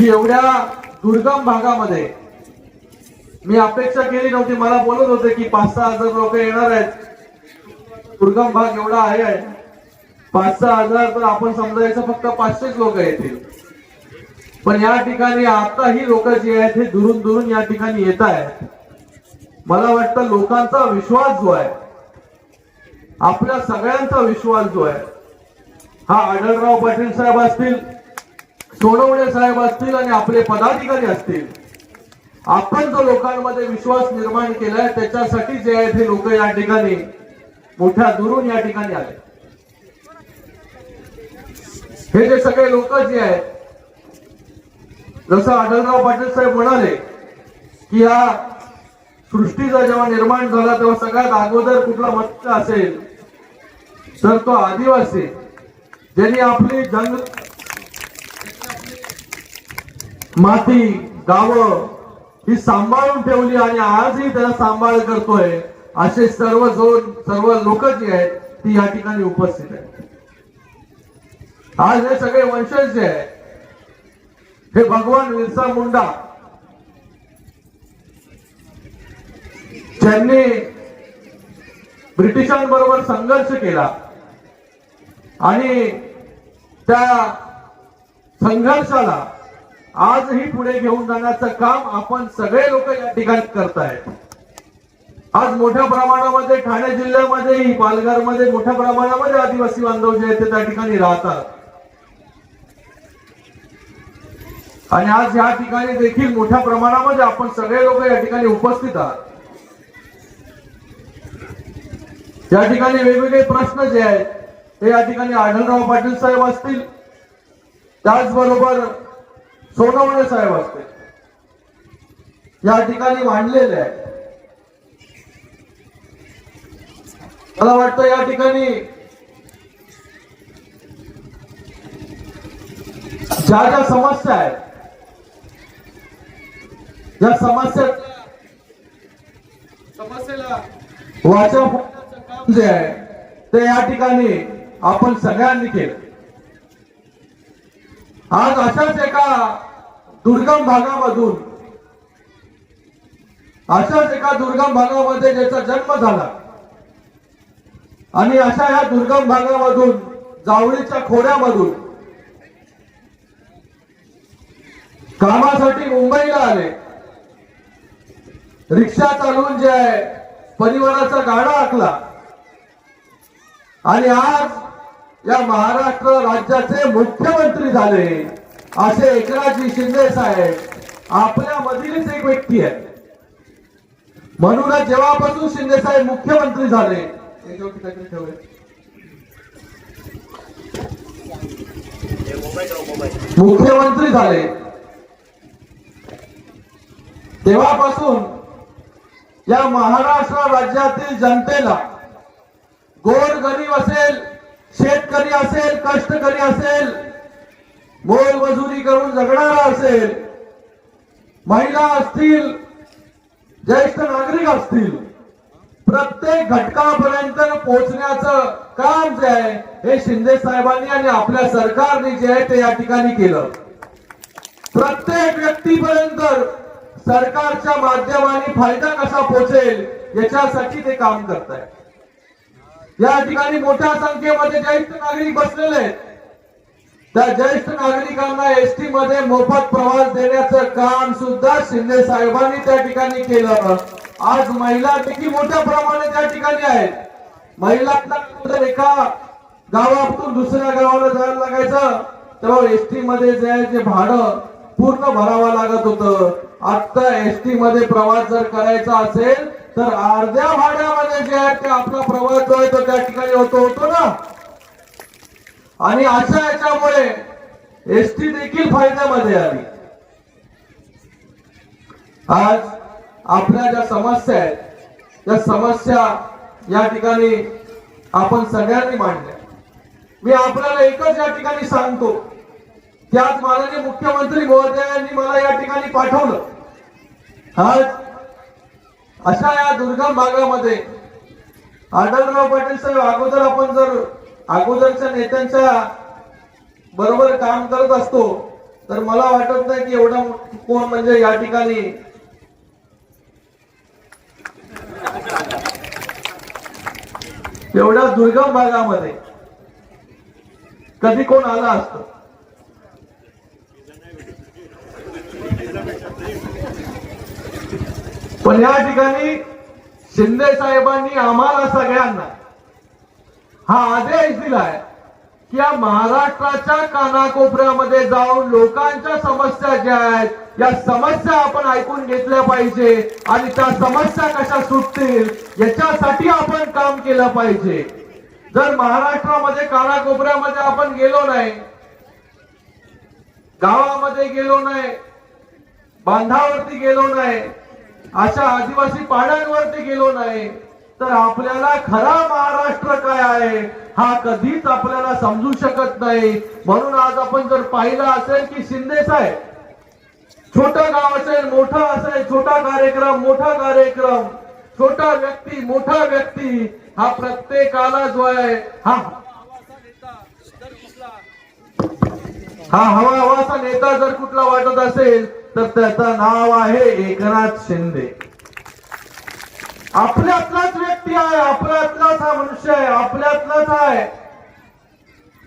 की एवढ्या दुर्गम भागामध्ये मी अपेक्षा केली नव्हती. मला बोलत होते की पाच सहा हजार लोक येणार आहेत. दुर्गम भाग एवढा आहे पाच सहा हजार तर आपण समजायचं फक्त पाचशेच लोक येतील. पण या ठिकाणी आता ही लोक जी आहेत हे दुरून दुरून या ठिकाणी येत आहेत. मला वाटतं लोकांचा विश्वास जो आहे आपल्या सगळ्यांचा विश्वास जो आहे हा आढळराव पाटील साहेब असतील सोनवणे साहेब असतील आणि आपले पदाधिकारी असतील आपण जो लोकांमध्ये विश्वास निर्माण केलाय त्याच्यासाठी जे आहेत हे लोक या ठिकाणी मोठ्या दुरून या ठिकाणी आले. हे जे सगळे लोक जे आहेत जसं आढळराव पाटील साहेब म्हणाले की या सृष्टीचा जेव्हा निर्माण झाला तेव्हा सगळ्यात अगोदर कुठला मत असेल तर तो आदिवासी ज्यांनी आपली जंग माती गावं ही सांभाळून ठेवली आणि आजही त्याला सांभाळ करतोय असे सर्व जोन सर्व लोक जी आहेत ती या ठिकाणी उपस्थित आहेत. आज हे सगळे वंशज जे आहेत हे भगवान विरसा मुंडा ज्यांनी ब्रिटिशांबरोबर संघर्ष केला आणि त्या संघर्षाला आजही पुढे घेऊन जाण्याचं काम आपण सगळे लोक या ठिकाणी करतायत. आज मोठ्या प्रमाणामध्ये ठाणे जिल्ह्यामध्येही पालघरमध्ये मोठ्या प्रमाणामध्ये आदिवासी बांधव जे आहेत ते त्या ठिकाणी राहतात. आणि आज या ठिकाणी देखील मोठ्या प्रमाणामध्ये आपण सगळे लोक या ठिकाणी उपस्थित आहात. या ठिकाणी वेगवेगळे प्रश्न जे आहेत ते या ठिकाणी आढळराव पाटील साहेब असतील. त्याचबरोबर सोनवणे साहेब असते. या ठिकाणी मांडलेले आहे. मला वाटतं या ठिकाणी ज्या ज्या समस्या आहेत ज्या समस्या समस्येला वाचा फोडण्याचं काम जे आहे ते या ठिकाणी आपण सगळ्यांनी केलं. आज अशाच एका दुर्गम भागामधून अशाच एका दुर्गम भागामध्ये ज्याचा जन्म झाला आणि अशा ह्या दुर्गम भागामधून जावळीच्या खोड्यामधून कामासाठी मुंबईला आले. रिक्षा चालवून जे आहे परिवाराचा गाडा आखला. आणि आज या महाराष्ट्र राज्याचे मुख्यमंत्री झाले. असे एकनाथजी शिंदे साहेब आपल्या मधीलच एक व्यक्ती आहे. म्हणूनच जेव्हापासून शिंदे साहेब मुख्यमंत्री झाले. मुख्यमंत्री झाले. तेव्हापासून या महाराष्ट्र राज्यातील जनतेला गोर गरीब असेल कष्टकरी असेल? मोलमजुरी करून जगणारा असेल महिला असतील ज्येष्ठ नागरिक असतील प्रत्येक घटकापर्यंत पोहोचण्याचं काम जे आहे हे शिंदे साहेबांनी आणि आपल्या सरकारने जे आहे ते या ठिकाणी केलं. प्रत्येक व्यक्तीपर्यंत सरकारच्या माध्यमाने फायदा कसा पोहोचेल याच्यासाठी ते काम करत आहे या ठिकाणी मोठ्या संख्येमध्ये ज्येष्ठ नागरिक बसलेले आहेत. त्या ज्येष्ठ नागरिकांना एसटी मध्ये मोफत प्रवास देण्याचं काम सुद्धा शिंदे साहेबांनी त्या ठिकाणी केलं आज महिला देखील मोठ्या प्रमाणात त्या ठिकाणी आहेत. महिलांना एका गावातून दुसऱ्या गावाला जायला लागायचं तेव्हा एसटी मध्ये जे आहे भाडं पूर्ण भरावं लागत होतं. आता एसटी मध्ये प्रवास जर करायचा असेल तर अर्ध्या भाड्यामध्ये जे आहे ते आपला प्रवास जो आहे तो त्या ठिकाणी होतो होतो ना? आणि अशा याच्यामुळे एसटी देखील फायद्यामध्ये आली. आज आपल्या ज्या समस्या आहेत त्या समस्या या ठिकाणी आपण सगळ्यांनी मांडल्या. मी आपल्याला एकच या ठिकाणी सांगतो की आज माननीय मुख्यमंत्री महोदयांनी मला या ठिकाणी पाठवलं. आज अशा या दुर्गम भागामध्ये आढळराव पाटील साहेब अगोदर आपण जर अगोदरच्या नेत्यांच्या बरोबर काम करत असतो तर मला वाटत नाही की एवढा कोण म्हणजे या ठिकाणी एवढ्या दुर्गम भागामध्ये कधी कोण आला असत? पण या ठिकाणी शिंदे साहेबांनी आम्हाला सगळ्यांना हा आदेश दिलाय की या महाराष्ट्राच्या कानाकोपऱ्यामध्ये जाऊन लोकांच्या समस्या ज्या आहेत या समस्या आपण ऐकून घेतल्या पाहिजे आणि त्या समस्या कशा सुटतील याच्यासाठी आपण काम केलं पाहिजे. जर महाराष्ट्रामध्ये कानाकोपऱ्यामध्ये आपण गेलो नाही गावामध्ये गेलो नाही बांधावरती गेलो नाही अशा आदिवासी पाड्यांवरती गेलो नाही तर आपल्याला खरा महाराष्ट्र काय आहे हा कधीच आपल्याला समजू शकत नाही. म्हणून आज आपण जर पाहिलं असेल की शिंदे साहेब छोटं गाव असेल मोठा असेल छोटा कार्यक्रम मोठा कार्यक्रम छोटा व्यक्ती मोठा व्यक्ती हा प्रत्येकाला जो आहे हा हा हवा हवाचा नेता जर कुठला वाटत असेल तर त्याचं नाव आहे एकनाथ शिंदे. आपल्यातलाच व्यक्ती आहे आपल्यातलाच हा मनुष्य आहे आपल्यातलाच आहे.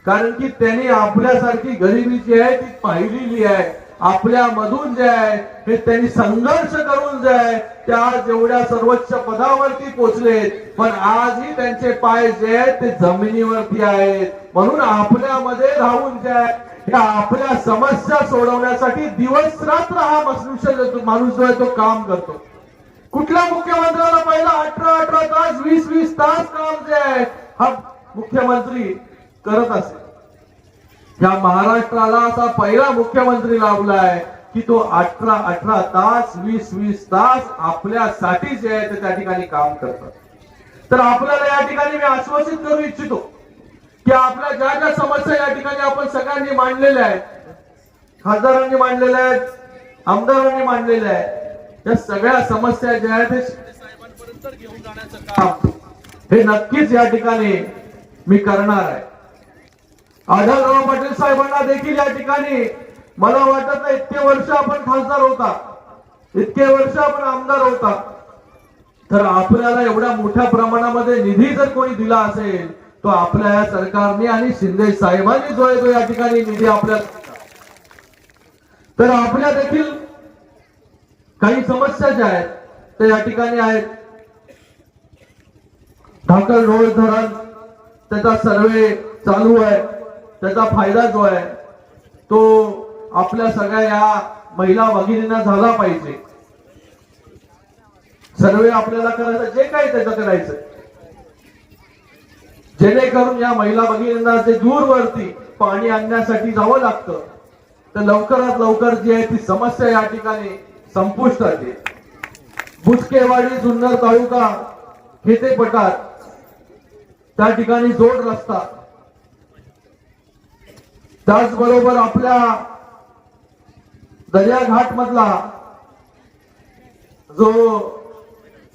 कारण की त्यांनी आपल्यासारखी गरिबी जी आहे ती पाहिलेली आहे. आपल्या मधून जे आहे हे त्यांनी संघर्ष करून जे आहे त्या जेवढ्या सर्वोच्च पदावरती पोचलेत पण आजही त्यांचे पाय जे आहेत ते जमिनीवरती आहेत. म्हणून आपल्यामध्ये राहून जे आहे ह्या आपल्या समस्या सोडवण्यासाठी दिवस रात्र हा मनुष्य माणूस जो आहे तो काम करतो. कुठल्या मुख्यमंत्र्याला पहिला अठरा अठरा तास वीस वीस तास काम जे आहे हा मुख्यमंत्री करत असेल. या महाराष्ट्राला असा पहिला मुख्यमंत्री लाभलाय की तो अठरा अठरा तास वीस वीस तास आपल्यासाठी जे आहे ते त्या ठिकाणी काम करतात. तर आपल्याला या ठिकाणी मी आश्वासित करू इच्छितो की आपल्या ज्या ज्या समस्या या ठिकाणी आपण सगळ्यांनी मांडलेल्या आहेत खासदारांनी मांडलेल्या आहेत आमदारांनी मांडलेल्या आहेत या सगळ्या समस्या ज्या आहेत साहेबांपर्यंत घेऊन जाण्याचं काम हे नक्कीच या ठिकाणी मी करणार आहे. आढळराव पाटील साहेबांना देखील या ठिकाणी मला वाटत नाही इतके वर्ष आपण खासदार होता. इतके वर्ष आपण आमदार होता. तर आपल्याला एवढ्या मोठ्या प्रमाणामध्ये निधी जर कोणी दिला असेल तो आपल्या या सरकारने आणि शिंदे साहेबांनी जो आहे तो या ठिकाणी निधी आपल्या तर आपल्या देखील काही समस्या ज्या आहेत त्या या ठिकाणी आहेत. ढाकल रोड धरण त्याचा सर्वे चालू आहे त्याचा फायदा जो आहे तो आपल्या सगळ्या या महिला भगिनींना झाला पाहिजे. सर्वे आपल्याला करायचं जे काही त्याचं करायचं. जेणेकरून या महिला भगिनींना जे दूरवरती पाणी आणण्यासाठी जावं लागतं तर लवकरात लवकर जी आहे ती समस्या या ठिकाणी संपुष्टात येईल बुचकेवाडी जुन्नर तालुका खेते पठार. त्या ठिकाणी जोड रस्ता. त्याचबरोबर आपल्या दर्याघाट मधला जो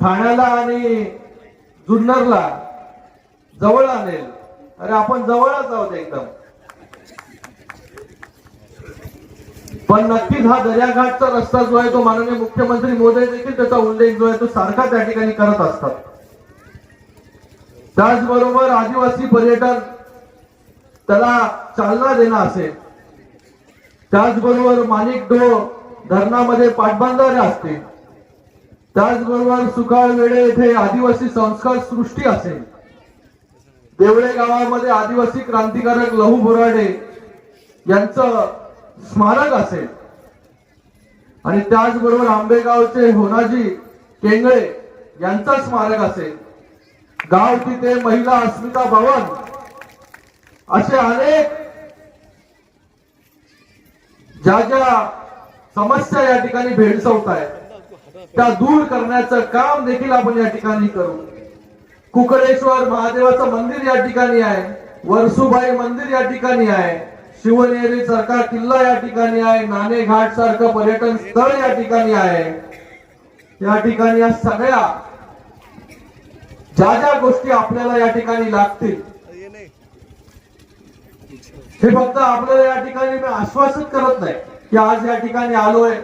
ठाण्याला आणि जुन्नरला जवळ आणेल. अरे आपण जवळच आहोत एकदम. पण नक्कीच हा दर्याघाटचा रस्ता जो आहे तो माननीय मुख्यमंत्री मोदी देखील त्याचा उल्लेख जो आहे तो सारखा त्या ठिकाणी करत असतात. त्याचबरोबर आदिवासी पर्यटन त्याला चालना देणं असेल त्याचबरोबर माणिकडो धरणामध्ये पाटबंधारे असतील त्याचबरोबर सुकाळ वेळे येथे आदिवासी संस्कार सृष्टी असेल देवळे गावामध्ये आदिवासी क्रांतिकारक लहू बोराडे यांचं स्मारक असेल. आणि त्याचबरोबर आंबेगावचे होनाजी केंगळे यांचा स्मारक असेल. गाव तिथे महिला अस्मिता भवन असे अनेक ज्या ज्या समस्या या ठिकाणी भेडसवत आहेत त्या दूर करण्याचं काम देखील आपण या ठिकाणी करू. कुकडेश्वर महादेवाचं मंदिर या ठिकाणी आहे वरसुबाई मंदिर या ठिकाणी आहे. शिवनेरी सरकार किल्ला या ठिकाणी आहे नाणे घाट सारखं पर्यटन स्थळ या ठिकाणी आहे. या ठिकाणी या सगळ्या ज्या ज्या गोष्टी आपल्याला या ठिकाणी लागतील हे फक्त आपल्याला या ठिकाणी मी आश्वासित करत नाही की आज या ठिकाणी आलोय.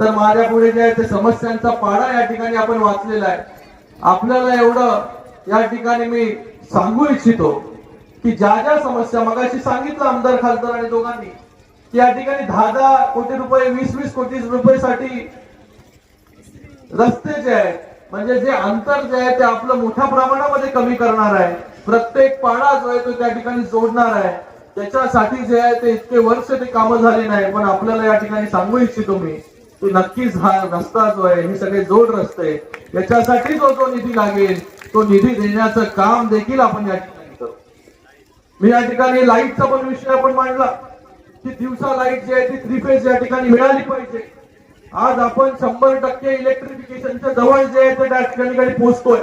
तर माझ्या पुढे जे आहे ते समस्यांचा पाडा या ठिकाणी आपण वाचलेला आहे. आपल्याला एवढं या ठिकाणी मी सांगू इच्छितो. की ज्या ज्या समस्या मगाशी सांगितलं आमदार खासदार आणि दोघांनी की या ठिकाणी दहा दहा कोटी रुपये वीस वीस कोटी रुपये रस्ते जे आहेत म्हणजे जे अंतर जे आहे ते आपलं मोठ्या प्रमाणामध्ये कमी करणार आहे. प्रत्येक पाडा जो आहे तो त्या ठिकाणी जोडणार आहे. त्याच्यासाठी जे आहे ते इतके वर्ष ते कामं झाले नाही पण आपल्याला या ठिकाणी सांगू इच्छितो मी की नक्कीच हा रस्ता जो आहे हे सगळे जोड रस्ते याच्यासाठी जो जो निधी लागेल तो निधी देण्याचं काम देखील आपण या मी या ठिकाणी लाईटचा पण विषय आपण मांडला. की दिवसा लाइट जी आहे ती थ्री फेज या ठिकाणी मिळाली पाहिजे. आज आपण शंभर टक्के इलेक्ट्रिफिकेशनच्या जवळ जे आहे ते त्या ठिकाणी पोहोचतोय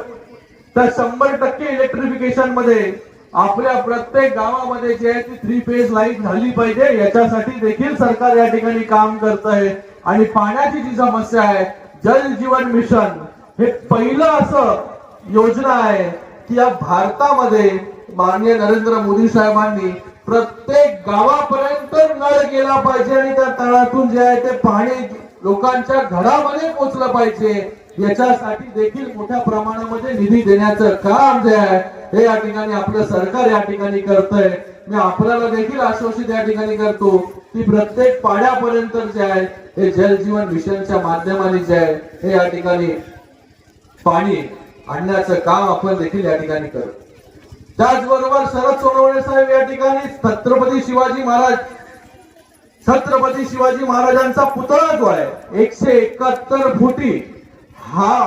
तर शंभर टक्के इलेक्ट्रिफिकेशनमध्ये आपल्या प्रत्येक गावामध्ये जे आहे ती थ्री फेज लाइट झाली पाहिजे. याच्यासाठी देखील सरकार या ठिकाणी काम करत आहे आणि पाण्याची जी समस्या आहे जल जीवन मिशन हे पहिलं असं योजना आहे की या भारतामध्ये माननीय नरेंद्र मोदी साहेबांनी प्रत्येक गावापर्यंत नळ गेला पाहिजे आणि त्या तळातून जे आहे ते पाणी लोकांच्या घरामध्ये पोहोचलं पाहिजे. याच्यासाठी देखील मोठ्या प्रमाणामध्ये निधी देण्याचं काम जे आहे हे या ठिकाणी आपलं सरकार या ठिकाणी करतंय. मी आपल्याला देखील आश्वासित या ठिकाणी करतो की प्रत्येक पाड्यापर्यंत जे आहे हे जल जीवन मिशनच्या माध्यमाने जे आहे हे या ठिकाणी पाणी आणण्याचं काम आपण देखील या ठिकाणी करू त्याचबरोबर शरद सोनवणे साहेब या ठिकाणी छत्रपती शिवाजी महाराज छत्रपती शिवाजी महाराजांचा पुतळा जो आहे एकशे एकाहत्तर फुटी हा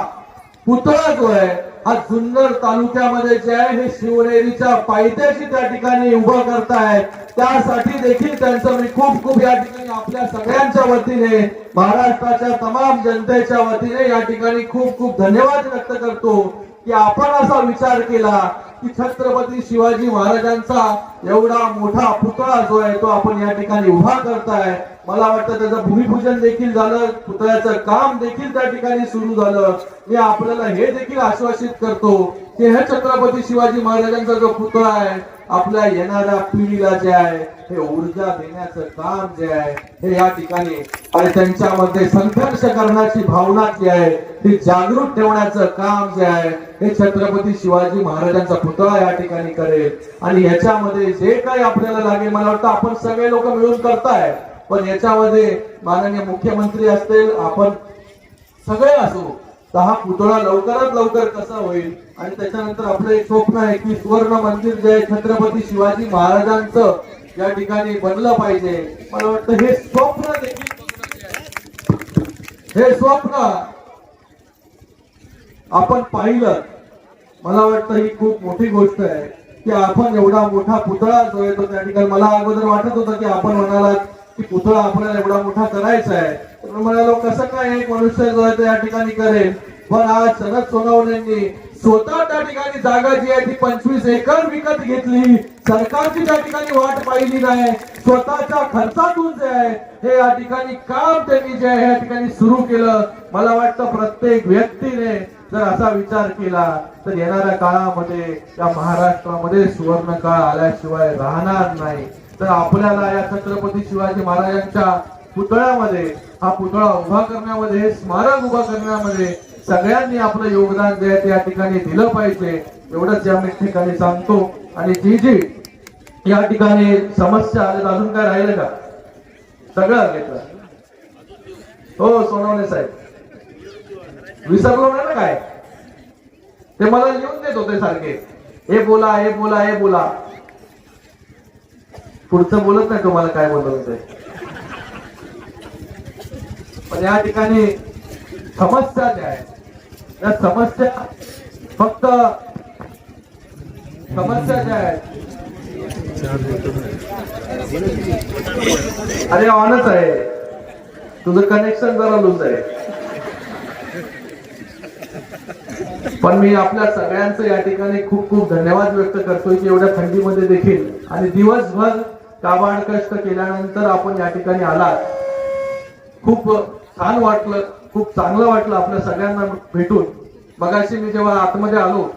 पुतळा जो आहे हा जुन्नर तालुक्यामध्ये जे आहे हे शिवनेरीच्या पायथ्याशी त्या ठिकाणी उभं करतायत. त्यासाठी देखील त्यांचं मी खूप खूप या ठिकाणी आपल्या सगळ्यांच्या वतीने महाराष्ट्राच्या तमाम जनतेच्या वतीने या ठिकाणी खूप खूप धन्यवाद व्यक्त करतो की आपण असा विचार केला की छत्रपती शिवाजी महाराजांचा एवढा मोठा पुतळा जो आहे तो आपण या ठिकाणी उभा करताय. मला वाटतं त्याचं भूमिपूजन देखील झालं पुतळ्याचं काम देखील त्या ठिकाणी सुरू झालं. मी आपल्याला हे देखील आश्वासित करतो की हे छत्रपती शिवाजी महाराजांचा जो पुतळा आहे आपल्या येणाऱ्या पिढीला जे आहे हे ऊर्जा देण्याचं काम जे आहे हे या ठिकाणी आणि त्यांच्यामध्ये संघर्ष करण्याची भावना जी आहे ते जागृत ठेवण्याचं काम जे आहे हे छत्रपती शिवाजी महाराजांचा पुतळा या ठिकाणी करेल. आणि याच्यामध्ये जे काही आपल्याला लागेल मला वाटतं आपण सगळे लोक मिळून करताय पण याच्यामध्ये माननीय मुख्यमंत्री असतील आपण सगळे असो तर हा पुतळा लवकरात लवकर कसा होईल? आणि त्याच्यानंतर आपलं एक स्वप्न आहे की सुवर्ण मंदिर जे आहे छत्रपती शिवाजी महाराजांचं या ठिकाणी बनलं पाहिजे. मला वाटतं हे स्वप्न देखील हे स्वप्न आपण पाहिलं मला वाटतं ही खूप मोठी गोष्ट आहे की आपण एवढा मोठा पुतळा जो आहे तो त्या ठिकाणी. मला अगोदर वाटत होतं की आपण म्हणालात की पुतळा आपल्याला एवढा मोठा करायचा आहे. तर म्हणालो कसं काय एक मनुष्य जो आहे तो या ठिकाणी करेल? पण आज शरद सोनवणेंनी स्वतः त्या ठिकाणी जागा जी आहे ती पंचवीस एकर विकत घेतली. सरकारची त्या ठिकाणी वाट पाहिली नाही. स्वतःच्या खर्चातून जे आहे हे या ठिकाणी काम त्यांनी जे आहे या ठिकाणी सुरू केलं. मला वाटतं प्रत्येक व्यक्तीने जर असा विचार केला तर येणाऱ्या काळामध्ये या महाराष्ट्रामध्ये सुवर्ण काळ आल्याशिवाय राहणार नाही. तर आपल्याला या छत्रपती शिवाजी महाराजांच्या पुतळ्यामध्ये हा पुतळा उभा करण्यामध्ये हे स्मारक उभा करण्यामध्ये सगळ्यांनी आपलं योगदान जे आहे या ठिकाणी दिलं पाहिजे. एवढंच या मी ठिकाणी सांगतो. आणि जी जी या ठिकाणी समस्या आल्या अजून काय राहिलं का? सगळं घेतलं. हो सोनवणे साहेब. विसरलो ना काय? ते मला लिहून देत होते सारखे. हे बोला हे बोला हे बोला. पुढचं बोलत नाही तुम्हाला काय बोलत पण या ठिकाणी समस्या ज्या आहेत त्या समस्या फक्त समस्या ज्या आहेत अरे ऑनच आहे. तुझं कनेक्शन जरा लूज आहे. पण मी आपल्या सगळ्यांचं या ठिकाणी खूप खूप धन्यवाद व्यक्त करतोय की एवढ्या थंडीमध्ये देखील. आणि दिवसभर काबाड कष्ट केल्यानंतर आपण या ठिकाणी आलात. खूप छान वाटलं खूप चांगलं वाटलं आपल्या सगळ्यांना भेटून. मगाशी मी जेव्हा आतमध्ये आलो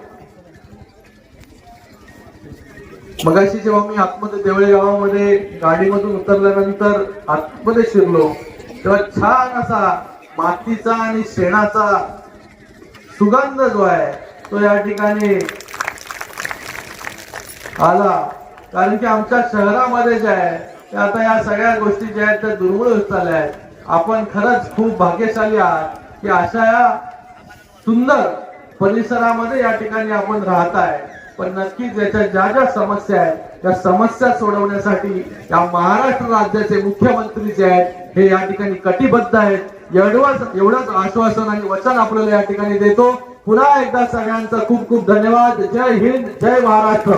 मगाशी जेव्हा मी आतमध्ये देवळे गावामध्ये गाडीमधून उतरल्यानंतर आतमध्ये शिरलो तेव्हा छान असा मातीचा आणि शेणाचा सुगंध जो आहे तो या ठिकाणी आला. कारण की आमच्या शहरामध्ये जे आहे ते आता या सगळ्या गोष्टी ज्या आहेत त्या दुर्मिळ होत चालल्या आहेत. आपण खरंच खूप भाग्यशाली आहात की अशा या सुंदर परिसरामध्ये या ठिकाणी आपण राहत आहे. पण नक्कीच याच्या ज्या ज्या समस्या आहेत त्या समस्या सोडवण्यासाठी या महाराष्ट्र राज्याचे मुख्यमंत्री जे आहेत हे या ठिकाणी कटिबद्ध आहेत. एवढंच एवढंच आश्वासन आणि वचन आपल्याला या ठिकाणी देतो. पुन्हा एकदा सगळ्यांचा खूप खूप धन्यवाद. जय हिंद जय महाराष्ट्र.